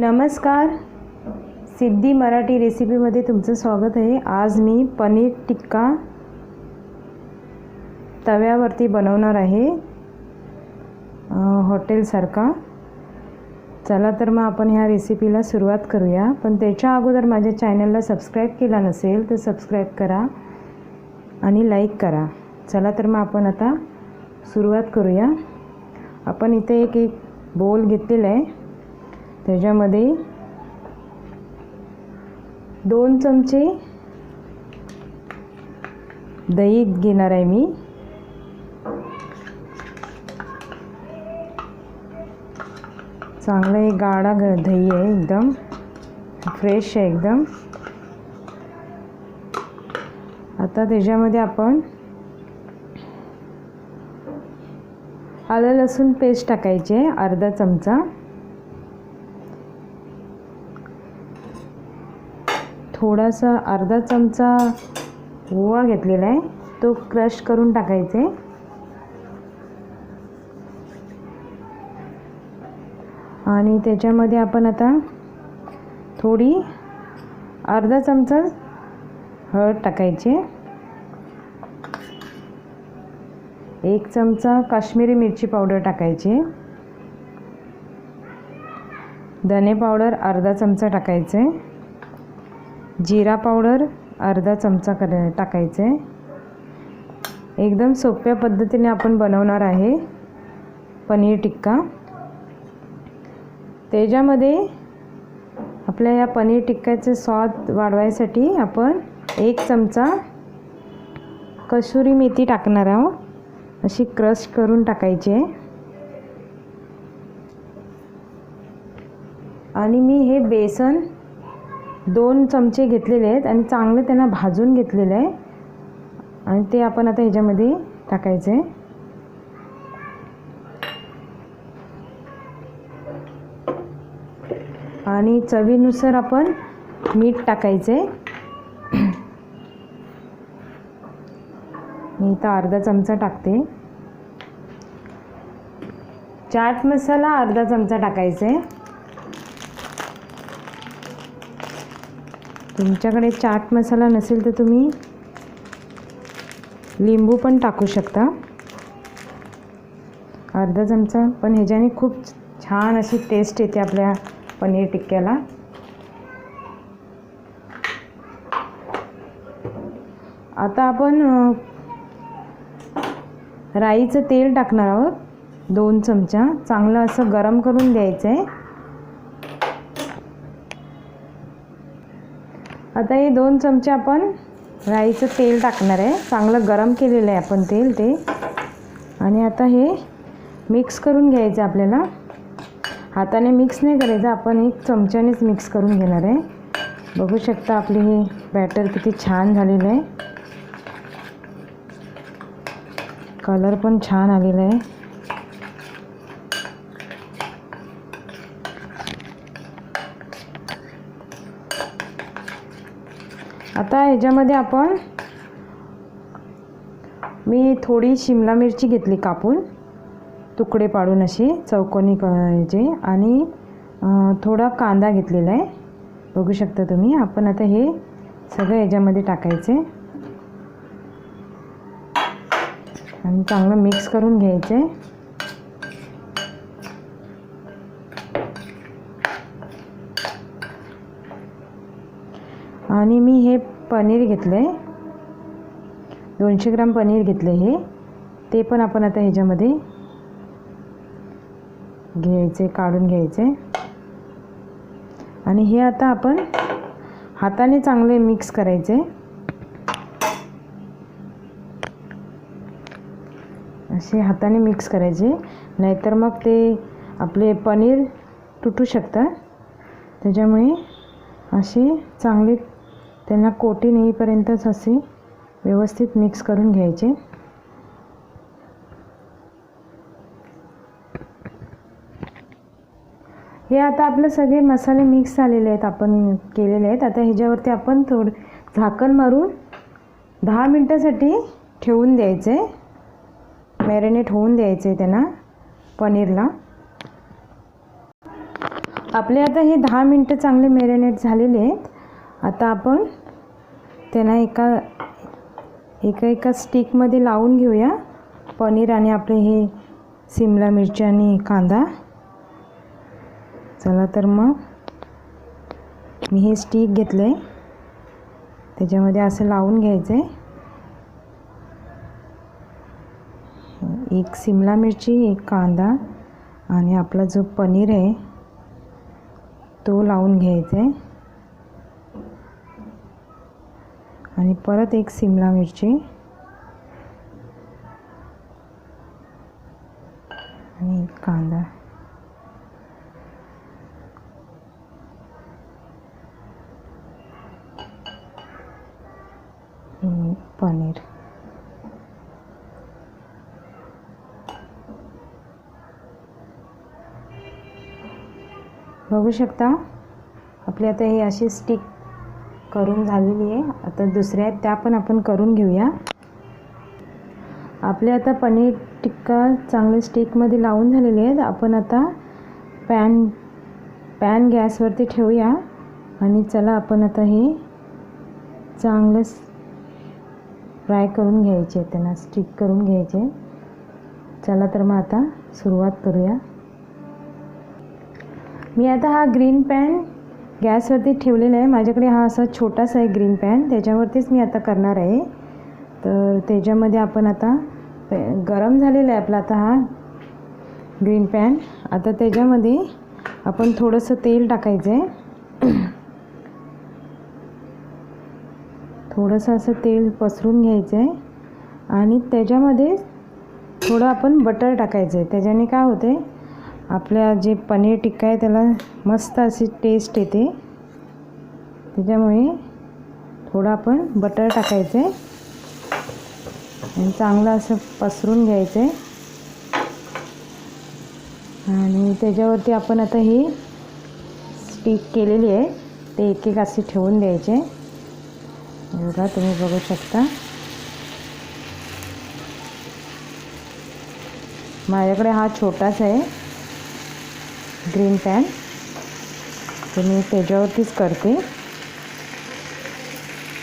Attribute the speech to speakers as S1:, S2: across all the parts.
S1: नमस्कार. सिद्धी मराठी रेसिपीमध्ये तुमचं स्वागत आहे. आज मी पनीर टिक्का तव्यावरती बनवणार आहे. हॉटेलसारखा चला तर मग आपण ह्या रेसिपीला सुरुवात करूया. पण त्याच्या अगोदर माझ्या चॅनलला सबस्क्राईब केला नसेल तर सबस्क्राईब करा आणि लाईक करा. चला तर मग आपण आता सुरुवात करूया. आपण इथे एक एक बोल घेतलेला आहे. त्याच्यामध्ये दोन चमचे दही घेणार आहे मी. चांगलं हे गाडा ग दही आहे एकदम. फ्रेश आहे एकदम. आता त्याच्यामध्ये आपण आलं लसूण पेस्ट टाकायची आहे अर्धा चमचा. थोडासा अर्धा चमचा ओवा घेतलेला आहे. तो क्रश करून टाकायचा. आहे आणि त्याच्यामध्ये आपण आता थोडी अर्धा चमचा हळद टाकायची. एक चमचा काश्मीरी मिरची पावडर टाकायची. धने पावडर अर्धा चमचा टाकायचे. आहे जिरा पावडर अर्धा चमचा कर टाकायचं. आहे एकदम सोप्या पद्धतीने आपण बनवणार आहे पनीर टिक्का. त्याच्यामध्ये आपल्या या पनीर टिक्क्याचे स्वाद वाढवायसाठी आपण एक चमचा कसुरी मेथी टाकणार आहोत. अशी क्रश करून टाकायची आहे. आणि मी हे बेसन दोन चमचे घेतलेले आहेत आणि चांगले त्यांना भाजून घेतलेलं आहे. आणि ते आपण आता ह्याच्यामध्ये टाकायचं. आहे आणि चवीनुसार आपण मीठ टाकायचं. मी इथं अर्धा चमचा टाकते. चाट मसाला अर्धा चमचा टाकायचा. आहे तुमच्याकडे चाट मसाला नसेल तर तुम्ही लिंबू पण टाकू शकता. अर्धा चमचा. पण ह्याच्याने खूप छान अशी टेस्ट येते आपल्या पनीर टिक्क्याला. आता आपण राईचं तेल टाकणार आहोत. दोन चमचा. चांगलं असं गरम करून द्यायचं आहे आता हे दोन चमचे आपण राईचं तेल टाकणार आहे. चांगलं गरम केलेलं आहे आपण तेल ते. आणि आता हे मिक्स करून घ्यायचं आपल्याला. हाताने मिक्स नाही करायचं आपण एक चमच्यानेच मिक्स करून घेणार आहे. बघू शकता आपली हे बॅटर किती छान झालेलं आहे. कलर पण छान आलेला आहे. आता ह्याच्यामध्ये आपण मी थोडी शिमला मिरची घेतली कापून. तुकडे पाडून अशी चौकोनी क आणि थोडा कांदा घेतलेला आहे. बघू शकता तुम्ही. आपण आता हे सगळं ह्याच्यामध्ये टाकायचे. आणि चांगलं मिक्स करून घ्यायचं. आहे आणि मी हे पनीर घेतलं आहे दोनशे ग्राम पनीर घेतलं हे. ते पण आपण आता ह्याच्यामध्ये घ्यायचे काढून घ्यायचे. आणि हे आता आपण हाताने चांगले मिक्स करायचे. असे हाताने मिक्स करायचे. नाहीतर मग ते आपले पनीर तुटू शकतात. त्याच्यामुळे असे चांगले त्यांना कोटी येईपर्यंतच असे व्यवस्थित मिक्स करून घ्यायचे. हे आता आपले सगळे मसाले मिक्स झालेले आहेत आपण केलेले आहेत. आता ह्याच्यावरती आपण थोडं झाकण मारून दहा मिनटासाठी ठेवून द्यायचे. मॅरिनेट होऊन द्यायचे त्यांना पनीरला. आपले आता हे दहा मिनटं चांगले मॅरिनेट झालेले आहेत. आता आपण त्यांना एका एका एका स्टिकमध्ये लावून घेऊया. पनीर आणि आपले हे सिमला मिरची आणि कांदा. चला तर मग मी हे स्टिक घेतलं आहे त्याच्यामध्ये असं लावून घ्यायचं आहे एक सिमला मिरची एक कांदा आणि आपला जो पनीर आहे तो लावून घ्यायचा आहे आणि परत एक सिमला मिरची. आणि एक कांदा. पनीर. बघू शकता? आपली आता ही अशी स्टिक करून झालेली आहे. आता दुसऱ्या आहेत त्या पण आपण करून घेऊया. आपले आता पनीर टिक्का चांगले स्टिकमध्ये लावून झालेले आहेत. आपण आता पॅन पॅन गॅसवरती ठेवूया. आणि चला आपण आता हे चांगलंच फ्राय करून घ्यायचे त्यांना स्टिक करून घ्यायचे. चला तर मग आता सुरुवात करूया. मी आता हा ग्रीन पॅन गॅसवरती ठेवलेलं आहे. माझ्याकडे हा असा छोटासा आहे ग्रीन पॅन त्याच्यावरतीच मी आता करणार आहे. तर त्याच्यामध्ये आपण आता गरम झालेला आहे आपला आता हा ग्रीन पॅन आता त्याच्यामध्ये आपण थोडंसं तेल टाकायचं आहे. थोडंसं असं तेल पसरून घ्यायचं आहे. आणि त्याच्यामध्ये थोडं आपण बटर टाकायचं आहे. त्याच्याने काय होते आपल्या जे पनीर टिक्का आहे त्याला मस्त अशी टेस्ट येते. त्याच्यामुळे थोडं आपण बटर टाकायचं. आहे आणि चांगलं असं पसरून घ्यायचं. आहे आणि त्याच्यावरती आपण आता ही स्टिक केलेली आहे ते एक एक असे ठेवून द्यायचे. बघा तुम्ही बघू शकता. माझ्याकडे हा छोटाच आहे. Green pan. तर मी त्याच्यावरतीच करते.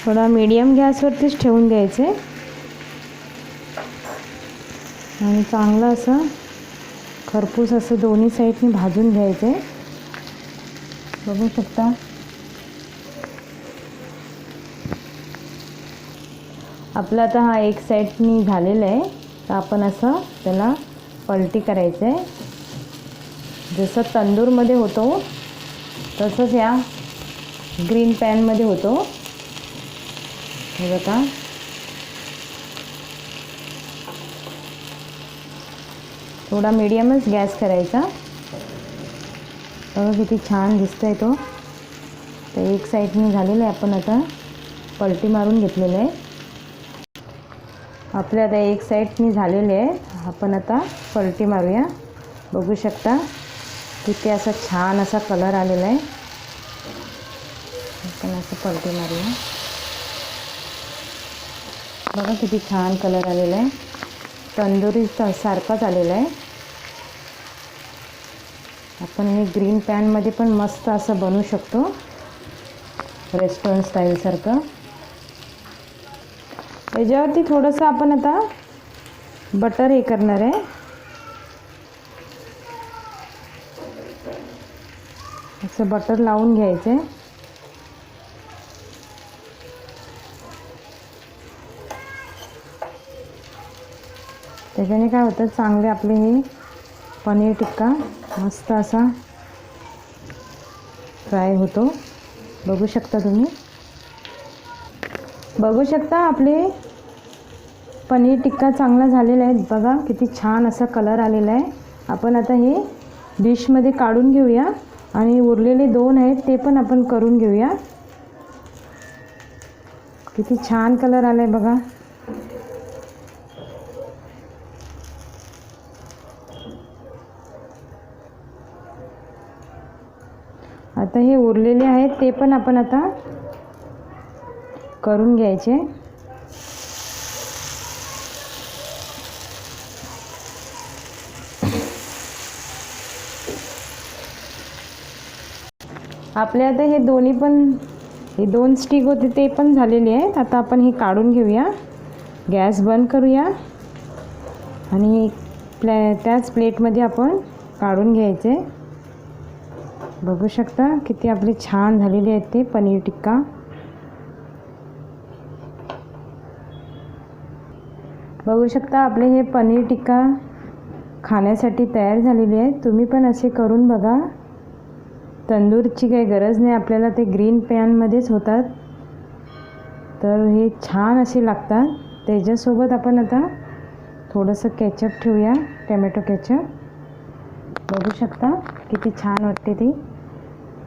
S1: थोडा मीडियम गॅसवरतीच ठेवून द्यायचे आणि चांगलं असं खरपूस असं दोन्ही साईडनी भाजून घ्यायचे. बघू शकता. आपलं आता हा एक साईडनी झालेला आहे. तर आपण असं त्याला पलटी करायचं आहे जसं तंदूरमध्ये होतो तसंच या ग्रीन पॅनमध्ये होतो. हे बघा. थोडा मीडियमच गॅस करायचा. बघा किती छान दिसतंय तो. तर एक साईडने झालेलं आहे आपण आता. पलटी मारून घेतलेलं आहे. आपल्या आता एक साईडनी झालेले आहे. आपण आता पलटी मारूया. बघू शकता. किती असा छान असा कलर आलेला आहे. आपण असं पलटी मारूया. बघा किती छान कलर आलेला आहे. तंदुरी सारखाच आलेला आहे. आपण हे ग्रीन पॅनमध्ये पण मस्त असं बनवू शकतो. रेस्टॉरंट स्टाईलसारखं याच्यावरती थोडंसं आपण आता बटर हे करणार आहे. असं बटर लावून घ्यायचं. आहे त्याच्याने काय होतं चांगले आपले हे पनीर टिक्का मस्त असा फ्राय होतो. बघू शकता तुम्ही. बघू शकता आपले पनीर टिक्का चांगला झालेला आहे. बघा किती छान असा कलर आलेला आहे. आपण आता हे डिशमध्ये काढून घेऊया. आणि उरलेले दोन आहेत ते पण आपण करून घेऊया. किती छान कलर आला आहे बघा. आता हे उरलेले आहेत ते पण आपण आता करून घ्यायचे. आपल्या आता हे दोन्ही पण हे दोन स्टिक होते ते पण झालेले आहेत. आता आपण हे काढून घेऊया. गॅस बंद करूया. आणि प्लॅ त्याच प्लेटमध्ये आपण काढून घ्यायचे. बघू शकता किती आपले छान झालेले आहेत ते पनीर टिक्का. बघू शकता आपले हे पनीर टिक्का खाण्यासाठी तयार झालेले आहे तुम्ही पण असे करून बघा. तंदूरची काही गरज नाही. आपल्याला ते ग्रीन पॅनमध्येच होतात. तर हे छान असे लागतात. त्याच्यासोबत आपण आता थोडंसं केचप ठेवूया. Tomato ketchup. बघू शकता किती छान वाटते ती.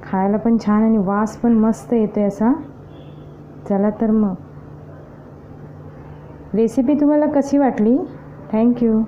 S1: खायला पण छान आणि वास पण मस्त येतो आहे असा. चला तर मग. रेसिपी तुम्हाला कशी वाटली? थँक्यू